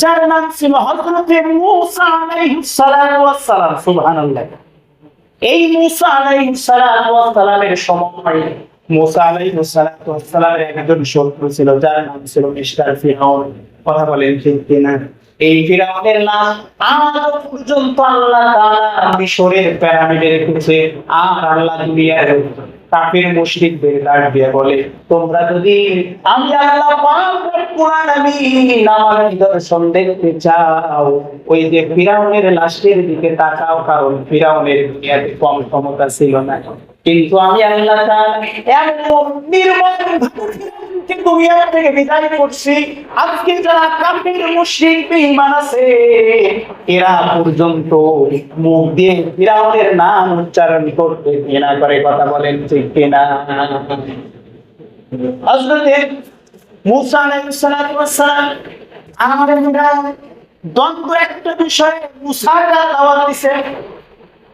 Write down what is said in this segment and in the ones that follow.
যার নাম ছিল হযরতে মূসা আলাইহিস সালাতু ওয়াস সালাম, সুবহানাল্লাহ। এই মূসা আলাইহিস সালাতু ওয়াস সালামের মূসা আলাইহিস সালাতু ওয়াস সালামের একজন শত্রু ছিল, যার নাম ছিল ফিরাউন। কথা বলেন এই ফিরাউনের নাম আজ পর্যন্ত আল্লাহ তাআলা মিশরের আর আল্লাহ কাফির মুশরিকদের দিয়ে বলে, তোমরা যদি আমি আল্লাহ কোরআন আমি আমার দেখতে চাও, ওই যে ফিরাউনের লাশের দিকে তাকাও, কারণ ফিরাউনের দুনিয়াতে কম ক্ষমতা ছিল না। কিন্তু আমি আল্লাহ নির্মম দুনিয়া থেকে বিদায় করছি। আজকে যারা কাফির, মুশরিক আছে, এরা পর্যন্ত মুখ দিয়ে ফিরাউনের নাম উচ্চারণ করতে করে কথা বলেন, ঠিক কিনা? হযরতে মুসা আলাইহিস সালাম দ্বন্দ্ব একটা বিষয়ে মুসাকে দাওয়াত দিছে।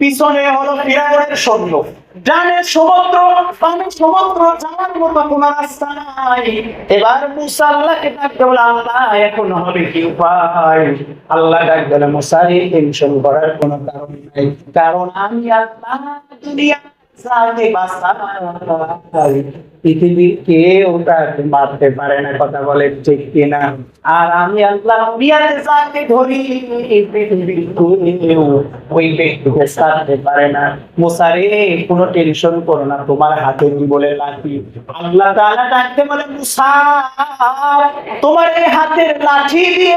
পিছনে হলো ফিরাউনের সৈন্য। ডানে সমুদ্র, বামে সমুদ্র যাওয়ার মতো কোনো রাস্তা নাই। এবার মুসা আল্লাহকে ডাক বলে আল্লাহ, এখন হবে কি উপায়? আল্লাহ ডাক দিলে মুসাই টেনশন করার কোনো কারণ নাই। কারণ আমি আল্লাহ দুনিয়া তাকে মারতে পারে না, কথা বলে ঠিক কিনা। আর আমি ওই পারে না। মুসারে কোনো টেনশন করো না, তোমার হাতে বলে লাঠি? আল্লাহ ডাকতে বলে তোমার এই হাতের লাঠি দিয়ে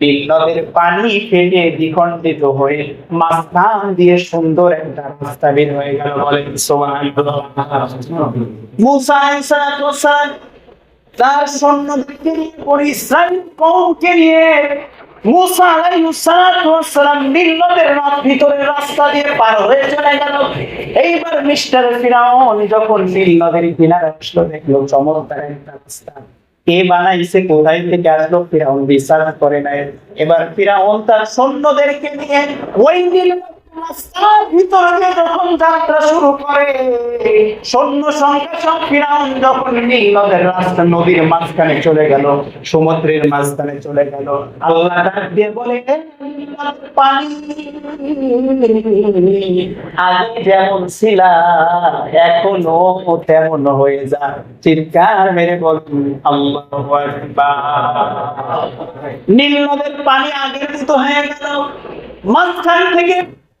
নীল নদের পানি ফেটে দ্বিখণ্ডিত হয়ে মাঝখান দিয়ে সুন্দর একটা রাস্তা বের হয়ে গেল তার সৈন্যদেরকে নিয়ে বনি ইসরাইল কওমকে নিয়ে মুসা আলাইহিস সালাতু ওয়াস সালাম নীল নদের রাস্তা দিয়ে পার হয়ে চলে গেল। এইবার মিস্টার ফিরাউন যখন নীল নদের কিনারে আসলো, দেখল চমৎকার একটা রাস্তা। কে কোথায় থেকে বিশ্বাস করে নাই। এবার ফিরাউন তার সৈন্যদেরকে নিয়ে ওই নীল রাস্তার ভিতরে যখন যাত্রা শুরু করে, সৈন্য সংখ্যা সব ফিরাউন যখন নীল রাস্তা নদীর মাঝখানে চলে গেল, সমুদ্রের মাঝখানে চলে গেল, আল্লাহ ডাক দিয়ে বলে, "এ নীল নদের পানি, আগে যেমন ছিলা, এখনও তেমন হয়ে যা। চিৎকার মেরে বল নীল নদের পানি আগের মতো হয়ে গেল। মাঝখান থেকে